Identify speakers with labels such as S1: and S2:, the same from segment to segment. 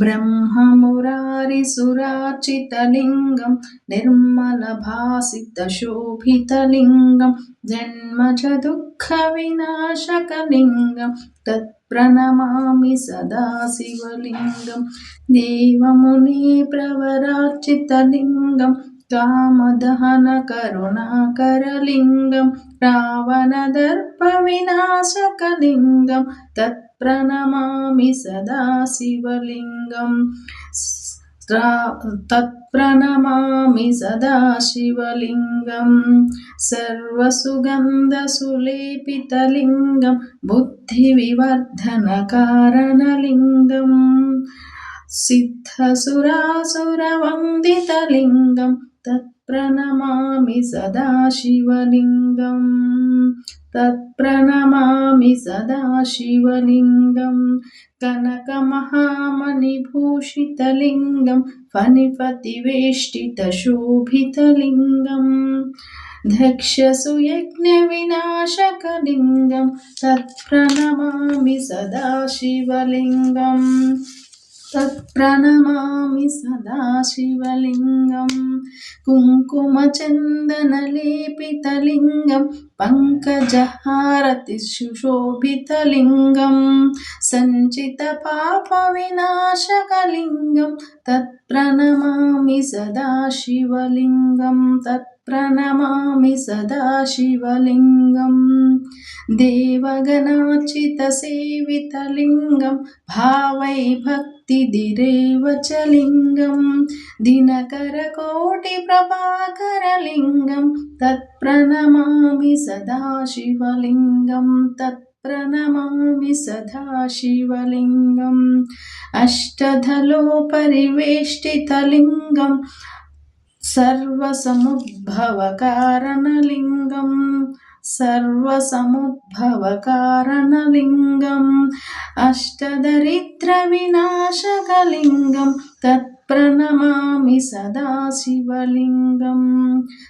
S1: ब्रह्ममुरारिसुरार्चितलिङ्गं निर्मलभासितशोभितलिङ्गं जन्मज दुःखविनाशकलिङ्गं तत्प्रणमामि सदा शिवलिङ्गं देवमुनिप्रवरार्चितलिङ्गं कामदहनकरुणाकरलिङ्गं रावणदर्पविनाशकलिङ्गं तत् प्रणमामि सदा शिवलिङ्गं तत्प्रणमामि सदा शिवलिङ्गं सर्वसुगन्धसुलेपितलिङ्गं बुद्धिविवर्धनकारणलिङ्गं सिद्धसुरासुरवन्दितलिङ्गं तत्प्रणमामि सदा शिवलिङ्गम् तत्प्रणमामि सदाशिवलिङ्गं कनकमहामणिभूषितलिङ्गं फलिपतिवेष्टितशोभितलिङ्गं दक्ष सुयज्ञविनाशकलिङ्गं तत्प्रणमामि सदाशिवलिङ्गम्। తత్ప్రణమామి సదాశివలింగం కుంకుమచందనలేపితలింగం పంకజహారతి సుశోభితలింగం సంచిత పాప వినాశకలింగం తత్ప్రణమామి సదాశివలింగం తత్ प्रणमामि सदा शिवलिङ्गं भावै भक्तिदिरेव च लिङ्गं दिनकरकोटिप्रभाकरलिङ्गं तत्प्रणमामि सदाशिवलिङ्गं तत्प्रणमामि सदाशिवलिङ्गम् अष्टधलोपरिवेष्टितलिङ्गम् अष्टधलोपरिवेष्टितलिङ्गं सर्वसमुद्भवकारणलिङ्गम् सर्वसमुद्भवकारणलिङ्गम् తత్ప్రణమామి సదాశివలింగం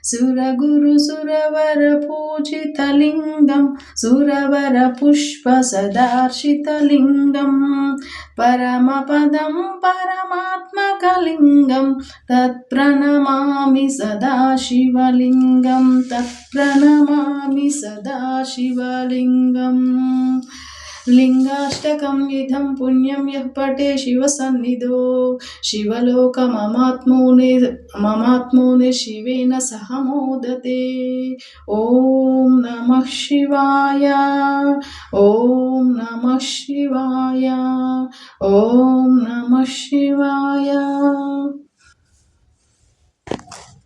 S1: సురగురు సురవర పూజితలింగం సురవర పుష్ప సదార్షితలింగం పరమపదం పరమాత్మకలింగం తత్ప్రణమామి సదాశివలింగం తత్ప్రణమామి సదాశివలింగం లింగాష్టకం ఇదం పుణ్యం యః పటే శివసన్నిధో శివలోకమమాత్మోని మమాత్మోని శివేన సహ మోదతే ఓం నమ శివాయ ఓం నమ శివాయ ఓం నమ శివాయ.